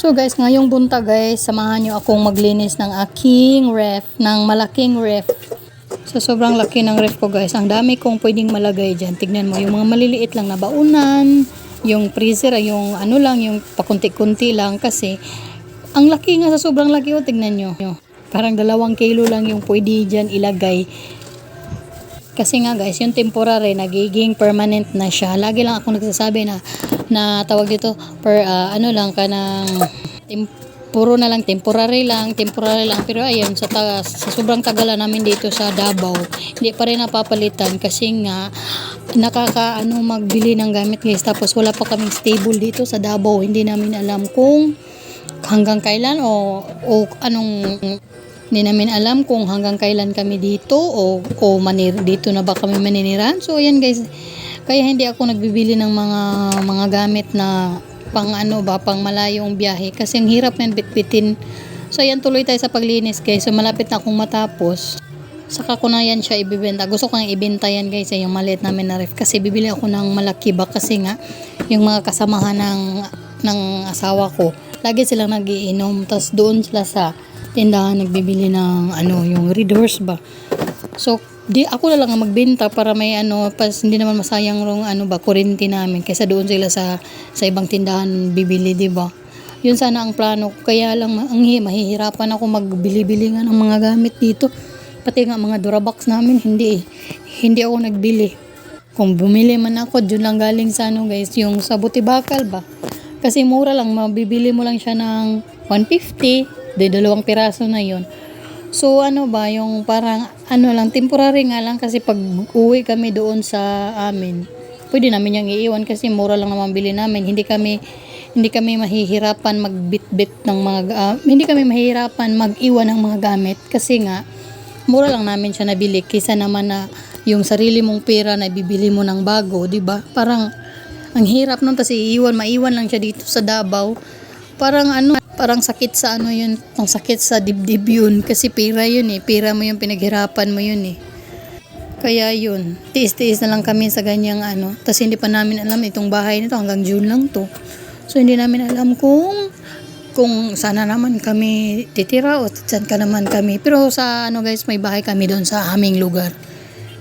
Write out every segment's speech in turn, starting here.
So guys, ngayong bunta guys, samahan nyo akong maglinis ng aking ref, ng malaking ref. So sobrang laki ng ref ko guys. Ang dami kong pwedeng malagay dyan. Tignan mo, yung mga maliliit lang na baunan, yung freezer, yung ano lang, yung pakunti-kunti lang kasi ang laki nga sa sobrang laki oh, tignan nyo. Parang dalawang kilo lang yung pwede dyan ilagay. Kasi nga guys, yung temporary nagiging permanent na siya. Lagi lang ako nagsasabi na na tawag dito per ah, ano lang ka ng puro na lang temporary lang, temporary lang. Pero ayun, sa, ta- sa sobrang tagalan namin dito sa Davao, hindi pa rin napapalitan kasi nga nakaka ano magbili ng gamit guys. Tapos wala pa kaming stable dito sa Davao. Hindi namin alam kung hanggang kailan o, o anong hindi namin alam kung hanggang kailan kami dito o, o manir, dito na ba kami maniniran. So, ayan guys. Kaya hindi ako nagbibili ng mga mga gamit na pang ano ba, pang malayong biyahe. Kasi ang hirap yan bitbitin. So, ayan tuloy tayo sa paglinis guys. So, malapit na akong matapos. Saka ko na yan siya ibibenta. Gusto ko nang ibenta yan guys, yung maliit namin na ref. Kasi bibili ako ng malaki ba kasi nga yung mga kasamahan ng, ng asawa ko, lagi silang nagiinom. Tapos doon sila sa tindahan nagbibili ng ano, yung red horse ba. So, di ako na lang ang magbenta para may ano, pas hindi naman masayang rong ano ba, kurente namin. Kaysa doon sila sa, sa ibang tindahan bibili, di ba? Yun sana ang plano ko. Kaya lang, ang hi- mahihirapan ako magbili-bili nga ng mga gamit dito. Pati nga mga Durabox namin, hindi eh. Hindi ako nagbili. Kung bumili man ako, dyan lang galing sa ano guys, yung sa Butibakal ba? Kasi mura lang, mabibili mo lang siya ng 150, de dalawang piraso na yon So ano ba, yung parang ano lang, temporary nga lang kasi pag uwi kami doon sa amin, pwede namin yung iiwan kasi mura lang naman bili namin. Hindi kami hindi kami mahihirapan magbitbit ng mga ga- hindi kami mahihirapan mag-iwan ng mga gamit kasi nga mura lang namin siya nabili kaysa naman na yung sarili mong pera na bibili mo ng bago, 'di ba? Parang ang hirap nun kasi iiwan, maiwan lang siya dito sa Davao. Parang ano, parang sakit sa ano yun, ang sakit sa dibdib yun. Kasi pera yun eh, pera mo yung pinaghirapan mo yun eh. Kaya yun, tiis-tiis na lang kami sa ganyang ano. Tapos hindi pa namin alam itong bahay nito hanggang June lang to. So hindi namin alam kung kung sana naman kami titira o saan ka naman kami. Pero sa ano guys, may bahay kami doon sa aming lugar.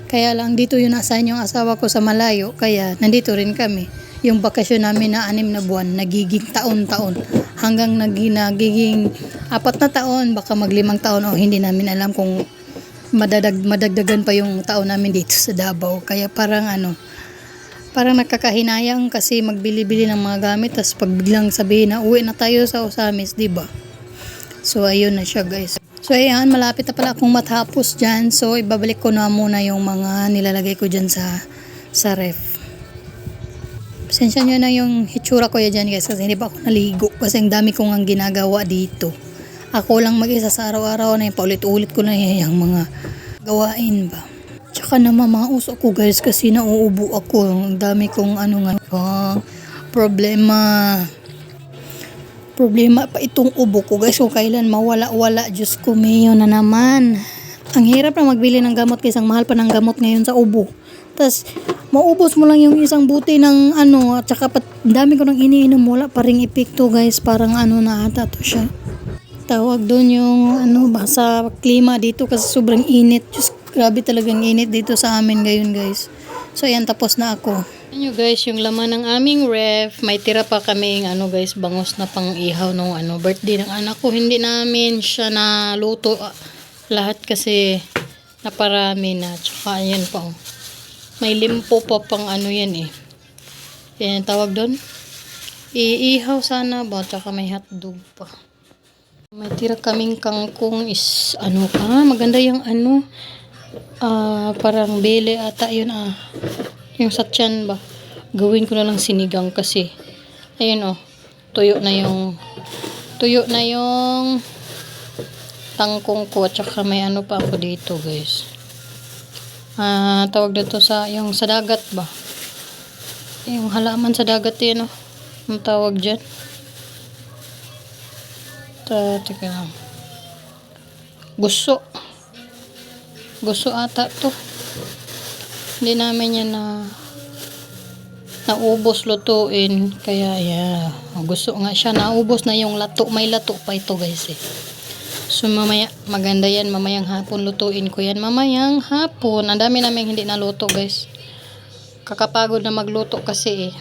Kaya lang dito yun assign yung asawa ko sa malayo. Kaya nandito rin kami. Yung bakasyon namin na anim na buwan, nagiging taon-taon. Hanggang nagiging apat na taon, baka maglimang taon o hindi namin alam kung madadag, madagdagan pa yung taon namin dito sa Davao. Kaya parang ano, parang nakakahinayang kasi magbili-bili ng mga gamit tapos pag biglang sabihin na uwi na tayo sa Osamis, di ba? So ayun na siya guys. So ayan, malapit na pala akong matapos dyan. So ibabalik ko na muna yung mga nilalagay ko dyan sa, sa ref. Pasensya nyo na yung hitsura ko ya dyan guys kasi hindi pa ako naligo kasi ang dami kong ang ginagawa dito. Ako lang mag-isa sa araw-araw na yung paulit-ulit ko na yung mga gawain ba. Tsaka naman mga uso ko guys kasi nauubo ako. Ang dami kong ano nga ah, problema. Problema pa itong ubo ko guys kung kailan mawala-wala. Diyos ko mayo na naman. Ang hirap na magbili ng gamot ang mahal pa ng gamot ngayon sa ubo. Tapos, maubos mo lang yung isang buti ng ano, at saka pat, dami ko nang iniinom, wala pa ring epekto guys, parang ano na ata to siya. Tawag doon yung ano sa klima dito kasi sobrang init. Diyos, grabe talagang init dito sa amin ngayon guys. So ayan, tapos na ako. Yan guys, yung laman ng aming ref, may tira pa kami ano guys, bangos na pang ihaw nung ano, birthday ng anak ko. Hindi namin siya na luto ah, lahat kasi naparami na. Tsaka ayan pa. May limpo pa pang ano yan eh. Yan tawag doon. Iihaw sana ba? Tsaka may hotdog pa. May tira kaming kangkong is ano pa. Maganda yung ano. ah parang bele ata yun ah. Yung sa tiyan ba. Gawin ko na lang sinigang kasi. Ayun oh. Tuyo na yung tuyo na yung tangkong ko. Tsaka may ano pa ako dito guys ah tawag dito sa yung sa dagat ba yung halaman sa dagat yun oh. ang tawag dyan Ta, teka lang gusto gusto ata to hindi namin yan na naubos lutuin. Kaya, yeah. Gusto nga siya, naubos na yung lato. May lato pa ito, guys, eh. So, mamaya, maganda yan. Mamayang hapon, lutuin ko yan. Mamayang hapon. Ang dami namin hindi naluto, guys. Kakapagod na magluto kasi, eh.